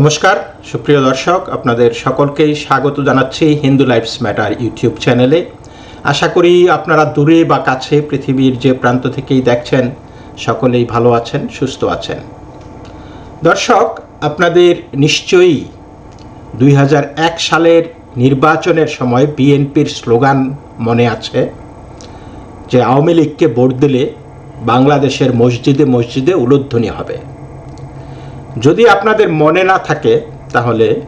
নমস্কার, সুপ্রিয় দর্শক, আপনাদের সকলকেই স্বাগত জানাচ্ছি হিন্দু লাইফস ম্যাটার ইউটিউব চ্যানেলে। আশা করি আপনারা দূরে বা কাছে পৃথিবীর যে প্রান্ত থেকেই দেখছেন, সকলেই ভালো আছেন, সুস্থ আছেন। দর্শক, আপনাদের নিশ্চয়ই দুই হাজার এক সালের নির্বাচনের সময় বিএনপির স্লোগান মনে আছে, যে আওয়ামী লীগকে ভোট দিলে বাংলাদেশের মসজিদে মসজিদে উলুধ্বনি হবে। যদি আপনাদের মনে না থাকে, তাহলে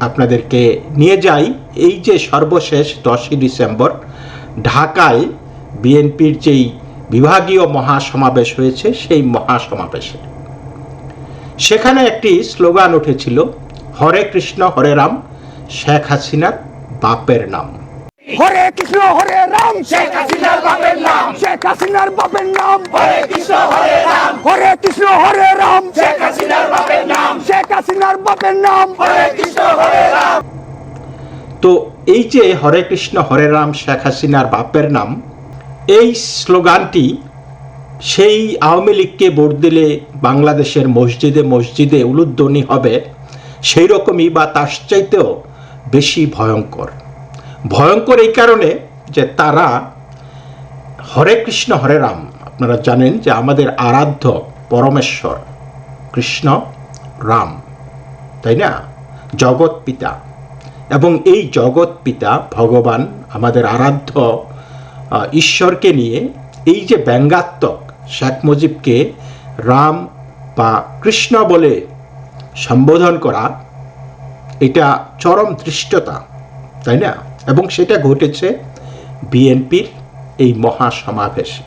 আপনাদেরকে নিয়ে যাই এই যে সর্বশেষ দশই ডিসেম্বর, ঢাকায় বিএনপির যেই বিভাগীয় মহাসমাবেশ হয়েছে, সেই মহাসমাবেশে। সেখানে একটি স্লোগান উঠেছিল, হরে কৃষ্ণ, হরে রাম, শেখ হাসিনার বাপের নাম। হরে কৃষ্ণ হরে রাম। শেখ হাসিনার বাপের নাম। শেখ হাসিনার বাপের নাম। হরে কৃষ্ণ হরে রাম। হরে কৃষ্ণ হরে রাম। শেখ হাসিনার বাপের নাম। শেখ হাসিনার বাপের নাম। হরে কৃষ্ণ হরে রাম। তো এই যে হরে কৃষ্ণ হরে রাম শেখ হাসিনার বাপের নাম এই স্লোগানটি সেই আওয়ামী লীগকে ভোট দিলে বাংলাদেশের মসজিদে মসজিদে উলুধ্বনি হবে সেই রকমই বা তার চাইতেও বেশি ভয়ঙ্কর। ভয়ঙ্কর এই কারণে যে তারা হরে কৃষ্ণ, হরে রাম। আপনারা জানেন যে আমাদের আরাধ্য পরমেশ্বর কৃষ্ণ, রাম, তাই না? জগৎ পিতা। এবং এই জগৎ পিতা ভগবান আমাদের আরাধ্য ঈশ্বরকে নিয়ে এই যে ব্যঙ্গাত্মক শেখ মুজিবকে রাম বা কৃষ্ণ বলে সম্বোধন করা, এটা চরম ধৃষ্টতা, তাই না? এবং সেটা ঘটেছে বিএনপির এই মহাসমাবেশে।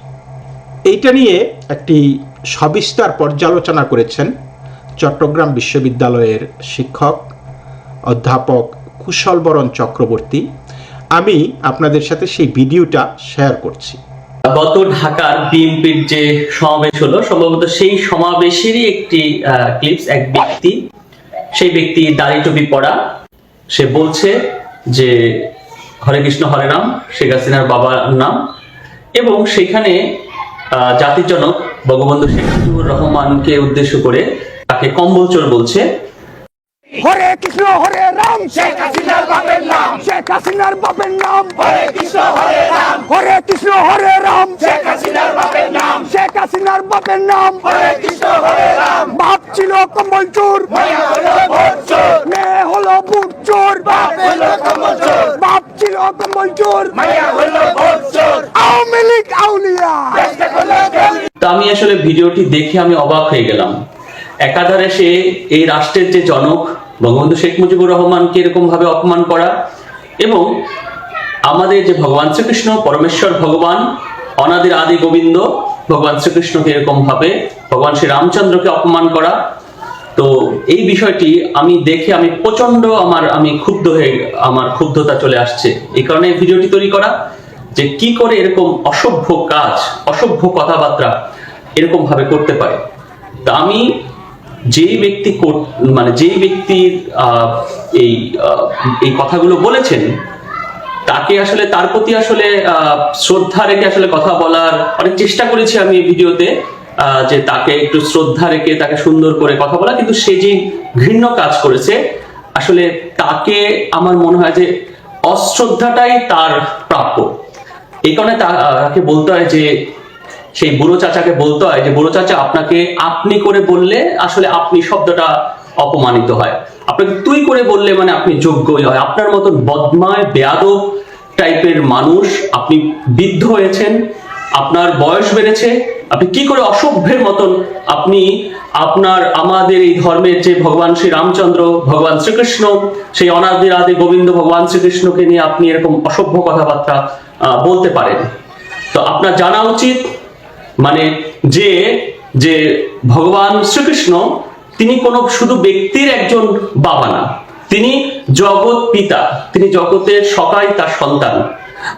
এইটা নিয়ে একটি সবিস্তার পর্যালোচনা করেছেন চট্টগ্রাম বিশ্ববিদ্যালয়ের শিক্ষক, অধ্যাপক কুশলবরণ চক্রবর্তী। আমি আপনাদের সাথে সেই ভিডিওটা শেয়ার করছি। গত ঢাকার বিএনপির যে সমাবেশ হলো, সম্ভবত সেই সমাবেশেরই একটি ক্লিপস এক ব্যক্তি, সেই ব্যক্তি দাড়ি টুপি পরা, সে বলছে যে হরে কৃষ্ণ হরে রাম শেখ হাসিনার বাবার নাম। এবং সেখানে জাতির জনক বঙ্গবন্ধু শেখ মুজিবুর রহমানকে উদ্দেশ্য করে তাকে কম্বল চোর বলছে। হরে কৃষ্ণ হরে রাম শেখ হাসিনার বাপের নাম। শেখ হাসিনার বাপের নাম। হরে কৃষ্ণ হরে রাম। হরে কৃষ্ণ হরে রাম। শেখ হাসিনার বাপের নাম। শেখ হাসিনার বাপের নাম। হরে কৃষ্ণ হরে রাম। বাপ ছিল কম্বল চোর। মায়া হলো ভোট চোর মেয়ে হলো বুট চোর বাপ হলো কমল চোর বাপ ছিল কম্বল হলো আওয়ামী লীগ আউলিয়া। তো আমি আসলে ভিডিওটি দেখে আমি অবাক হয়ে গেলাম। একাধারে সে এই রাষ্ট্রের যে জনক বঙ্গবন্ধু শেখ মুজিবুর রহমানকে এরকম ভাবে অপমান করা এবং আমাদের যে ভগবান শ্রীকৃষ্ণ পরমেশ্বর ভগবান অনাদির আদি গোবিন্দ ভগবান শ্রীকৃষ্ণকে এরকম ভাবে ভগবান শ্রী রামচন্দ্রকে অপমান করা তো এই বিষয়টি আমি দেখে আমি প্রচণ্ড আমার, আমি ক্ষুব্ধ হয়ে, আমার ক্ষুব্ধতা চলে আসছে। এই কারণে এই ভিডিওটি তৈরি করা যে কি করে এরকম অসভ্য কাজ, অসভ্য কথাবার্তা এরকম ভাবে করতে পারে। তা আমি যেই ব্যক্তি মানে যেই ব্যক্তির এই এই কথাগুলো বলেছেন, তাকে আসলে, তার প্রতি আসলে শ্রদ্ধা রেখে আসলে কথা বলার অনেক চেষ্টা করেছি আমি এই ভিডিওতে। যে তাকে একটু শ্রদ্ধা রেখে তাকে সুন্দর করে কথা বলা, কিন্তু সে যে ঘৃণ্য কাজ করেছে, আসলে তাকে আমার মনে হয় যে অশ্রদ্ধাটাই তার প্রাপ্য। এই কারণে তাকে বলতে হয় যে, সেই বুড়ো চাচাকে বলতে হয় যে, বুড়ো চাচা, আপনাকে আপনি করে বললে আসলে আপনি শব্দটা অপমানিত হয়। আপনাকে তুই করে বললে মানে আপনি যোগ্যই হয়। আপনার মতন বদমায়, বেয়াদব টাইপের মানুষ আপনি বৃদ্ধ হয়েছেন, আপনার বয়স বেড়েছে আপনি কি করে অসভ্যের মতন আপনি আপনার আমাদের এই ধর্মের যে ভগবান শ্রী রামচন্দ্র, ভগবান শ্রীকৃষ্ণ, সেই অনাদির আদি গোবিন্দ ভগবান শ্রীকৃষ্ণকে নিয়ে আপনি এরকম অসভ্য কথাবার্তা বলতে পারেন। তো আপনার জানা উচিত মানে যে যে ভগবান শ্রীকৃষ্ণ, তিনি কোনো শুধু ব্যক্তির একজন বাবা না। তিনি জগৎ পিতা, তিনি জগতের সকাই তার সন্তান।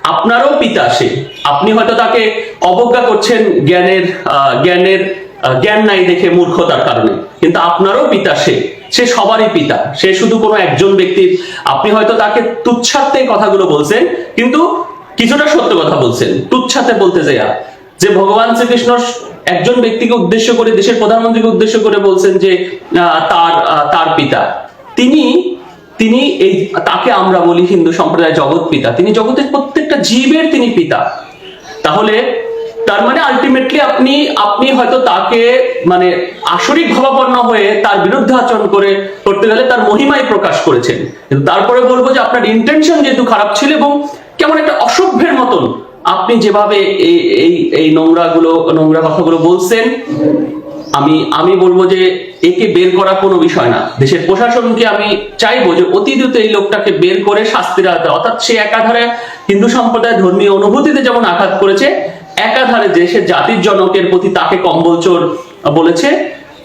আপনারও পিতা সে। আপনি হয়তো তাকে অবজ্ঞা করছেন জ্ঞানের জ্ঞানের জ্ঞান নাই দেখে মূর্খতার কারণে। কিন্তু আপনারও পিতা সে। সে সবারই পিতা। সে শুধু কোনো একজন ব্যক্তির। আপনি হয়তো তাকে তুচ্ছার্থে কথাগুলো বলছেন, কিন্তু কিছুটা সত্য কথা বলছেন। তুচ্ছাতে বলতে যাইয়া। যে ভগবান শ্রীকৃষ্ণ একজন ব্যক্তিকে উদ্দেশ্য করে, দেশের প্রধানমন্ত্রীকে উদ্দেশ্য করে বলছেন যে তার তার পিতা। তিনি তিনি এই, তাকে আমরা বলি হিন্দু সম্প্রদায় জগৎ পিতা। তিনি জগতের জীবের তিনি পিতা। তাহলে তার মানে আলটিমেটলি আপনি আপনি হয়তো তাকে মানে আসরিক ভাবাপন্ন হয়ে তার বিরুদ্ধে আচরণ করে করতে গেলে তার মহিমাই প্রকাশ করেছেন। কিন্তু তারপরে বলব যে আপনার ইন্টেনশন যেহেতু খারাপ ছিল এবং কেমন একটা অসভ্যের মতন আপনি যেভাবে এই এই নোংরা গুলো নোংরা কথাগুলো বলছেন আমি আমি বলব যে একে বের করা কোনো বিষয় না। দেশের প্রশাসনকে আমি চাইব যে অতি দ্রুত এই লোকটাকে বের করে শাস্তির আওতা অর্থাৎ সে একাধারে হিন্দু সম্প্রদায় ধর্মীয় অনুভূতিতে যেমন আঘাত করেছে, একাধারে দেশের জাতির জনকের প্রতি তাকে কম্বল চোর বলেছে।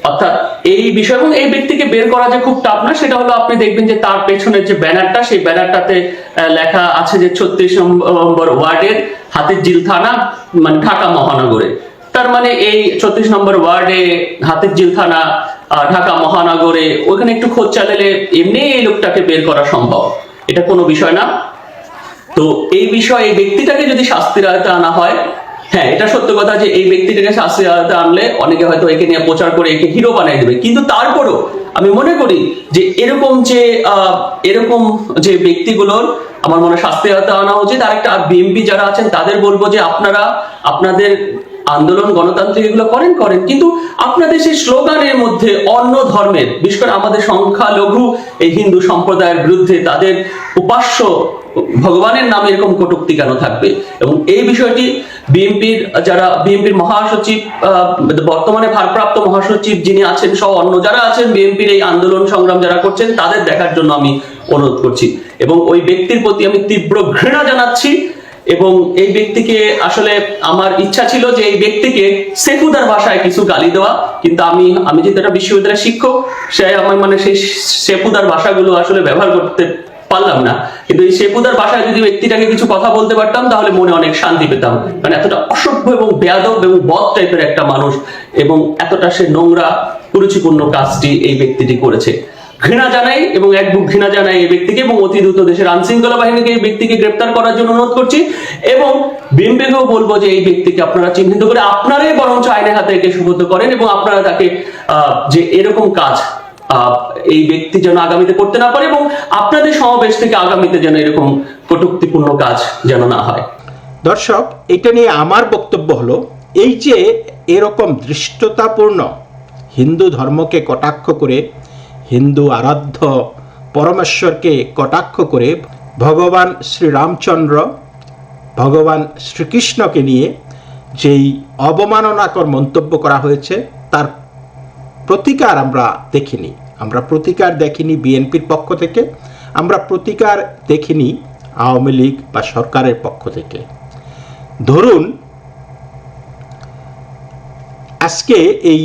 অর্থাৎ এই বিষয় এবং এই ব্যক্তিকে বের করা যে খুব টাফ না, সেটা হলো আপনি দেখবেন যে তার পেছনের যে ব্যানারটা, সেই ব্যানারটাতে লেখা আছে যে ছত্রিশ নম্বর ওয়ার্ডের হাতির জিল থানা মানে ঢাকা মহানগরে। তার মানে এই ছত্রিশ নম্বর ওয়ার্ডে হাতির জিল থানা ঢাকা মহানগরে ওখানে একটু খোঁজ চালালে এমনি এই লোকটাকে বের করা সম্ভব। এটা কোনো বিষয় না। তো এই বিষয়ে এই ব্যক্তিটাকে যদি শাস্তির আয়তে আনা হয় হ্যাঁ এটা সত্য কথা যে এই ব্যক্তিটাকে শাস্তির আয়তে আনলে অনেকে হয়তো একে নিয়ে প্রচার করে একে হিরো বানিয়ে দেবে। কিন্তু তারপরও আমি মনে করি যে এরকম যে এরকম যে ব্যক্তিগুলোর আমার মনে শাস্তির আয়তে আনা উচিত। আর একটা বিএমপি যারা আছেন, তাদের বলব যে আপনারা, আপনাদের আন্দোলন, গণতান্ত্রিক এগুলো করেন করেন। কিন্তু আপনাদের সেই স্লোগানের মধ্যে অন্য ধর্মের, বিশেষ করে আমাদের সংখ্যালঘু এই হিন্দু সম্প্রদায়ের বিরুদ্ধে তাদের উপাস্য ভগবানের নামে এরকম কটুক্তি কেন থাকবে? এবং এই বিষয়টি বিএনপির, যারা বিএনপির মহাসচিব বর্তমানে ভারপ্রাপ্ত মহাসচিব যিনি আছেন সহ অন্য যারা আছেন, বিএনপির এই আন্দোলন সংগ্রাম যারা করছেন, তাদের দেখার জন্য আমি অনুরোধ করছি। এবং ওই ব্যক্তির প্রতি আমি তীব্র ঘৃণা জানাচ্ছি। এবং এই ব্যক্তিকে আসলে আমার ইচ্ছা ছিল যে এই ব্যক্তিকে সেফুদার ভাষায় কিছু গালি দেওয়া, কিন্তু আমি আমি যেহেতু একটা বিশ্ববিদ্যালয়ের শিক্ষক, সে আমার মানে সেই সেফুদার ভাষাগুলো আসলে ব্যবহার করতে পারলাম না। কিন্তু এই সেফুদার ভাষায় যদি ব্যক্তিটাকে কিছু কথা বলতে পারতাম, তাহলে মনে অনেক শান্তি পেতাম। মানে এতটা অসভ্য এবং বেয়াদব এবং বদ টাইপের একটা মানুষ এবং এতটা সে নোংরা, কুরুচিপূর্ণ কাজটি এই ব্যক্তিটি করেছে। ঘৃণা জানাই এবং এক বুক ঘৃণা জানাই এই ব্যক্তিকে এবং অতি দ্রুত দেশের আইন শৃঙ্খলা বাহিনীকে এই ব্যক্তিকে গ্রেপ্তার করার জন্য অনুরোধ করছি এবং বিএমপিকেও বলব যে এই ব্যক্তিকে আপনারা চিহ্নিত করে আপনারাই বরঞ্চ আইনের হাতে একে সুবদ্ধ করেন এবং আপনারা তাকে যে এরকম কাজ এই ব্যক্তি যেন আগামীতে করতে না পারে এবং আপনাদের সমাবেশ থেকে আগামীতে যেন এরকম কটুক্তিপূর্ণ কাজ যেন না হয়। দর্শক, এটা নিয়ে আমার বক্তব্য হলো এই যে এরকম দৃষ্টতাপূর্ণ হিন্দু ধর্মকে কটাক্ষ করে হিন্দু আরাধ্য পরমেশ্বরকে কটাক্ষ করে ভগবান শ্রীরামচন্দ্র, ভগবান শ্রীকৃষ্ণকে নিয়ে যেই অবমাননাকর মন্তব্য করা হয়েছে, তার প্রতিকার আমরা দেখিনি। আমরা প্রতিকার দেখিনি বিএনপির পক্ষ থেকে, আমরা প্রতিকার দেখিনি আওয়ামী লীগ বা সরকারের পক্ষ থেকে। ধরুন, আজকে এই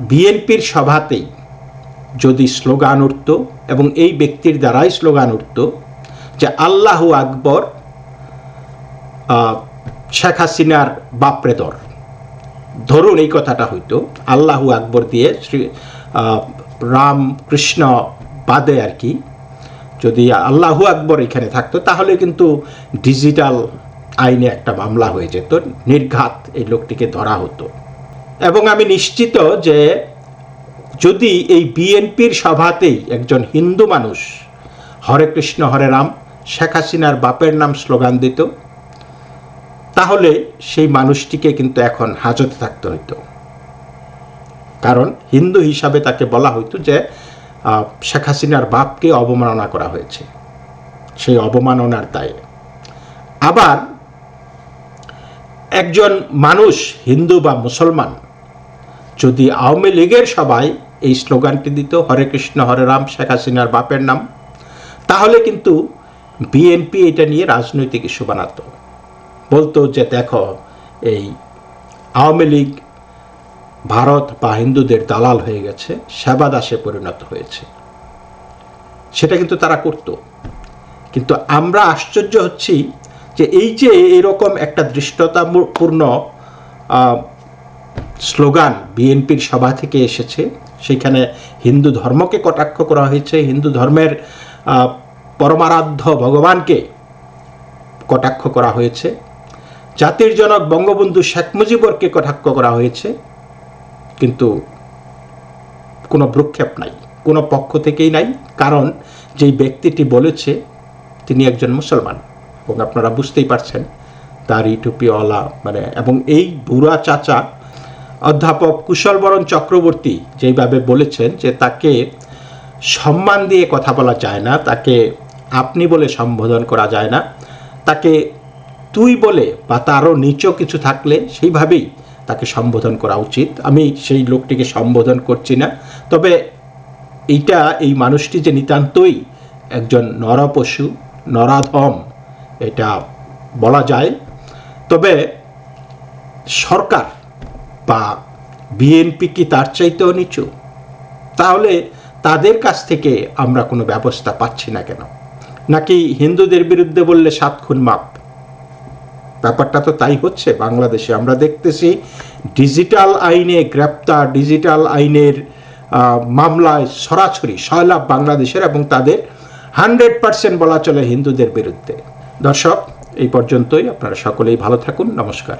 বিএনপির সভাতেই যদি স্লোগান উঠত এবং এই ব্যক্তির দ্বারাই স্লোগান উঠত যে আল্লাহু আকবর শেখ হাসিনার বাপরেদর ধরুন এই কথাটা হইতো আল্লাহু আকবর দিয়ে শ্রী আহ, রাম কৃষ্ণ বাদে আর কি যদি আল্লাহু আকবর এখানে থাকতো তাহলে কিন্তু ডিজিটাল আইনে একটা মামলা হয়ে যেত নির্ঘাত এই লোকটিকে ধরা হতো। এবং আমি নিশ্চিত যে যদি এই বিএনপির সভাতেই একজন হিন্দু মানুষ, হরে কৃষ্ণ, হরে রাম, শেখ হাসিনার বাপের নাম স্লোগান দিত, তাহলে সেই মানুষটিকে কিন্তু এখন হাজতে থাকতে হইতো। কারণ হিন্দু হিসাবে তাকে বলা হইতো যে শেখ হাসিনার বাপকে অবমাননা করা হয়েছে। সেই অবমাননার দায়ে। আবার একজন মানুষ হিন্দু বা মুসলমান, যদি আওয়ামী লীগের সবাই এই স্লোগানটি দিত, হরে কৃষ্ণ, হরে রাম, শেখ হাসিনার বাপের নাম। তাহলে কিন্তু বিএনপি এটা নিয়ে রাজনৈতিক ইস্যু বানাতো। বলতো যে, দেখো, এই আওয়ামী লীগ, ভারত বা হিন্দুদের দালাল হয়ে গেছে, সেবা দাসে পরিণত হয়েছে। সেটা কিন্তু তারা করত। কিন্তু আমরা আশ্চর্য হচ্ছি যে, এই যে এরকম একটা দৃষ্টতাপূর্ণ স্লোগান বিএনপির সভা থেকে এসেছে সেখানে হিন্দু ধর্মকে কটাক্ষ করা হয়েছে। হিন্দু ধর্মের পরমারাধ্য ভগবানকে কটাক্ষ করা হয়েছে। জাতির জনক বঙ্গবন্ধু শেখ মুজিবরকে কটাক্ষ করা হয়েছে। কিন্তু কোনো ভ্রুক্ষেপ নাই, কোনো পক্ষ থেকেই নাই। কারণ যেই ব্যক্তিটি বলেছে, তিনি একজন মুসলমান। এবং আপনারা বুঝতেই পারছেন, তার ইটুপিওয়ালা মানে এবং এই বুড়া চাচা অধ্যাপক কুশলবরণ চক্রবর্তী যেইভাবে বলেছেন যে তাকে সম্মান দিয়ে কথা বলা যায় না, তাকে আপনি বলে সম্বোধন করা যায় না, তাকে তুই বলে বা তারও নিচু কিছু থাকলে সেইভাবেই তাকে সম্বোধন করা উচিত। আমি সেই লোকটিকে সম্বোধন করছি না, তবে এইটা এই মানুষটি যে নিতান্তই একজন নরপশু, নরাধম, এটা বলা যায়। তবে সরকার বা বিএনপি কি তার চাইতেও নিচু? তাহলে তাদের কাছ থেকে আমরা কোনো ব্যবস্থা পাচ্ছি না কেন? নাকি হিন্দুদের বিরুদ্ধে বললে সাত খুন মাপ? ব্যাপারটা তো তাই হচ্ছে বাংলাদেশে। আমরা দেখতেছি ডিজিটাল আইনে গ্রেপ্তার, ডিজিটাল আইনের মামলায় সরাসরি সয়লাভ বাংলাদেশের এবং তাদের হান্ড্রেড পার্সেন্ট বলা চলে হিন্দুদের বিরুদ্ধে। দর্শক, এই পর্যন্তই। আপনারা সকলেই ভালো থাকুন। নমস্কার।